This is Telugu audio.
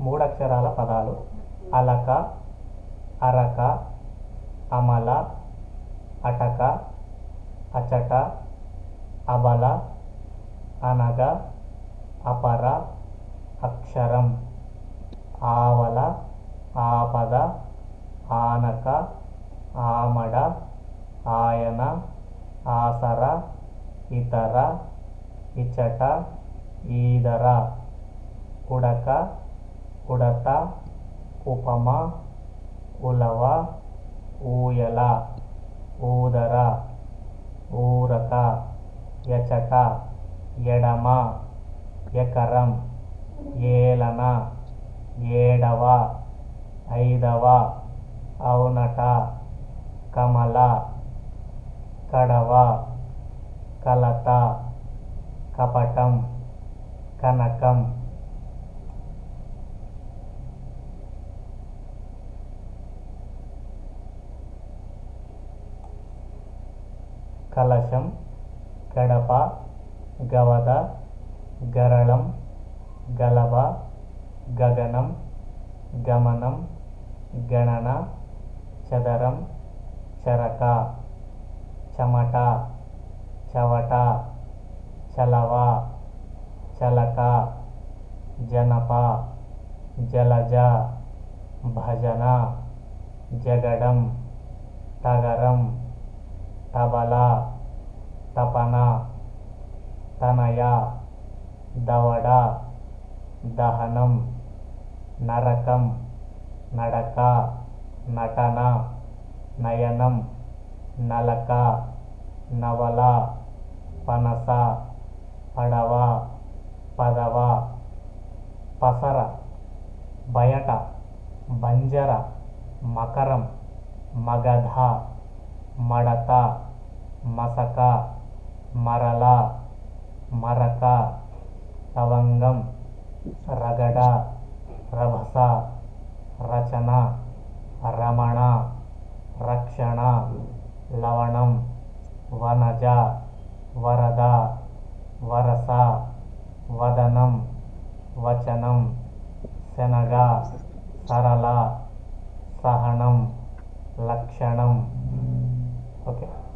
మూడక్షరాల పదాలు. అలక అరక అమల అటక అచట అబల అనగ అపర అక్షరం. ఆవల ఆపద ఆనక ఆమడ ఆయన ఆసర ఇతర ఇచట ఈదర. ఉడక ఉడత ఉపమ ఉలవ ఊయల ఊదర ఊరక ఎచట ఎడమ ఎకరం ఏలన ఏడవ ఐదవ అవునట కమల కడవ కలత కపటం కనకం కలశం గడప గవద గరళం గలభ గగనం గమనం గణన చదరం చరక చెమట చవట చలవ చలక జనప జలజ భజన జగడం తగరం తబల తపన తనయ దవడ దహనం నరకం నడక నటన నయనం నలక నవల పనస పడవ పదవ పసర బయట బంజర మకరం మగధ మడత మసక మరల మరక తవంగం రగడ రభస రచన రమణ రక్షణ లవణం వనజ వరద వరస వదనం వచనం శనగ సరళ సహనం లక్షణం Okay.